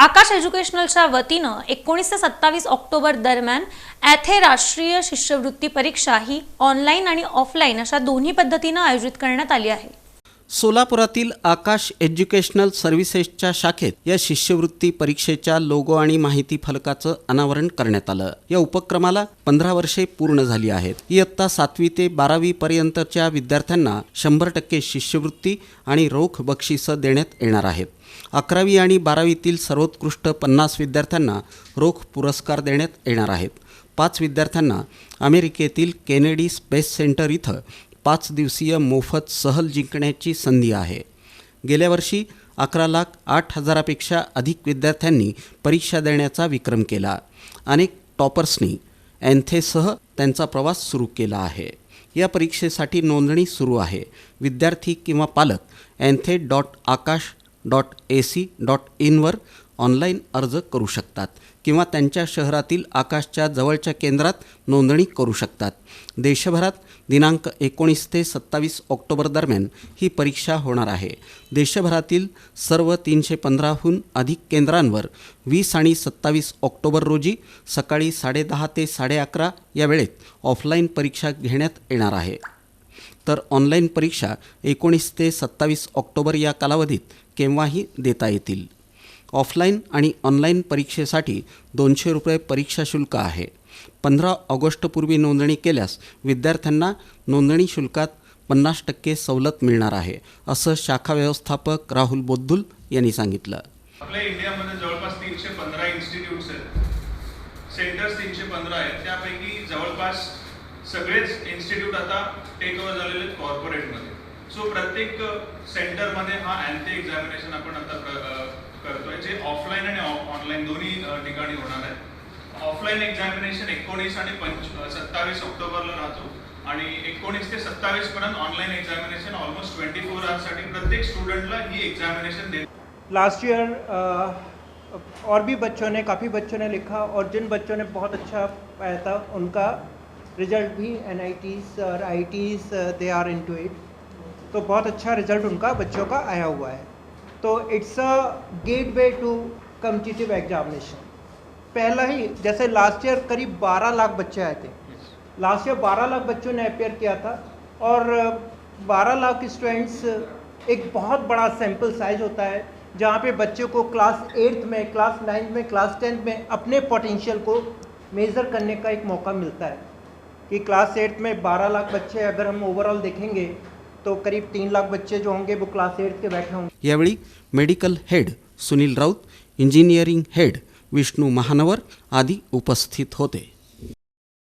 आकाश एज्युकेशनलच्या वतीनं एकोणीस ते सत्तावीस ऑक्टोबर दरम्यान ॲथे राष्ट्रीय शिष्यवृत्ती परीक्षा ही ऑनलाईन आणि ऑफलाईन अशा दोन्ही पद्धतीनं आयोजित करण्यात आली आहे. सोलापुरातील आकाश एज्युकेशनल सर्व्हिसेसच्या शाखेत या शिष्यवृत्ती परीक्षेच्या लोगो आणि माहिती फलकाचं अनावरण करण्यात आलं. या उपक्रमाला पंधरा वर्षे पूर्ण झाली आहेत. इयत्ता सातवी ते बारावी पर्यंतच्या विद्यार्थ्यांना शंभर टक्के शिष्यवृत्ती आणि रोख बक्षिसं देण्यात येणार आहेत. अकरावी आणि बारावीतील सर्वोत्कृष्ट पन्नास विद्यार्थ्यांना रोख पुरस्कार देण्यात येणार आहेत. पाच विद्यार्थ्यांना अमेरिकेतील केनेडी स्पेस सेंटर इथं पाच दिवसीय मोफत सहल जिंकण्याची संधी आहे. गेल्या वर्षी अकरा लाख आठ हजारापेक्षा अधिक विद्यार्थ्यांनी परीक्षा देण्याचा विक्रम केला. अनेक टॉपर्सनी अँथेसह त्यांचा प्रवास सुरू केला आहे. या परीक्षेसाठी नोंदणी सुरू आहे. विद्यार्थी किंवा पालक अँथे dot Aakash dot A C dot इनवर online अर्ज करू शकतात किंवा त्यांच्या शहरातील आकाशच्या जवळच्या केंद्रात नोंदणी करू शकतात. देशभरात दिनांक एकोणीस ते सत्तावीस ऑक्टोबर दरम्यान ही परीक्षा होणार आहे. देशभरातील सर्व तीनशे पंधराहून अधिक केंद्रांवर वीस आणि सत्तावीस ऑक्टोबर रोजी सकाळी साडेदहा ते साडे अकरा या वेळेत ऑफलाईन परीक्षा घेण्यात येणार आहे. तर ऑनलाईन परीक्षा एकोणीस ते सत्तावीस ऑक्टोबर या कालावधीत केव्हाही देता येतील? ऑफलाईन आणि ऑनलाईन परीक्षेसाठी दोनशे रुपये परीक्षा शुल्क आहे. पंधरा ऑगस्टपूर्वी नोंदणी केल्यास विद्यार्थ्यांना नोंदणी शुल्कात पन्नास टक्के सवलत मिळणार आहे असं शाखा व्यवस्थापक राहुल बोद्धुल यांनी सांगितलं. आपल्या इंडियामध्ये जवळपास तीनशे पंधरा इन्स्टिट्यूट्स आहेत. सेंटर्स तीनशे पंधरा आहेत. त्यापैकी जवळपास सगळेच इन्स्टिट्यूट आता टेक ओव्हर झालेले आहेत कॉर्पोरेटमध्ये सो प्रत्येक सेंटरमध्ये हा अँटी एक्झामिनेशन आपण आता करतोय जे ऑफलाईन आणि ऑनलाईन दोन्ही ठिकाणी होणार आहे ऑफलाईन एक्झामिनेशन एकोणीस आणि पंच सत्तावीस ऑक्टोबरला राहतो. आणि एकोणीस ते सत्तावीस पर्यंत online examination almost twenty four आवर्ससाठी प्रत्येक स्टुडंटला ही एक्झामिनेशन दे लास्ट ईयर और भी बच्चों ने काफ़ी बच्चों ने लिखा और जिन बच्चों ने बहुत अच्छा पाया था उनका रिजल्ट भी एन आई टीज़ और I Ts they are into it तो बहुत अच्छा रिजल्ट उनका बच्चों का आया हुआ है। तो it's a gateway to competitive examination पहला ही जैसे लास्ट ईयर करीब 12 लाख बच्चे आए थे। लास्ट ईयर 12 लाख बच्चों ने अपेयर किया था और 12 लाख स्टूडेंट्स एक बहुत बड़ा सैंपल साइज़ होता है जहाँ पे बच्चे को क्लास एट्थ में क्लास नाइन्थ में क्लास टेंथ में अपने पोटेंशियल को मेज़र करने का एक मौका मिलता है। कि क्लास एट्थ में 12 लाख बच्चे अगर हम ओवरऑल देखेंगे तो करीब तीन लाख बच्चे जो होंगे वो क्लास एट्थ के बैठे होंगे। यावेळी medical head Sunil Raut engineering head Vishnu Mahanavar आदी उपस्थित होते.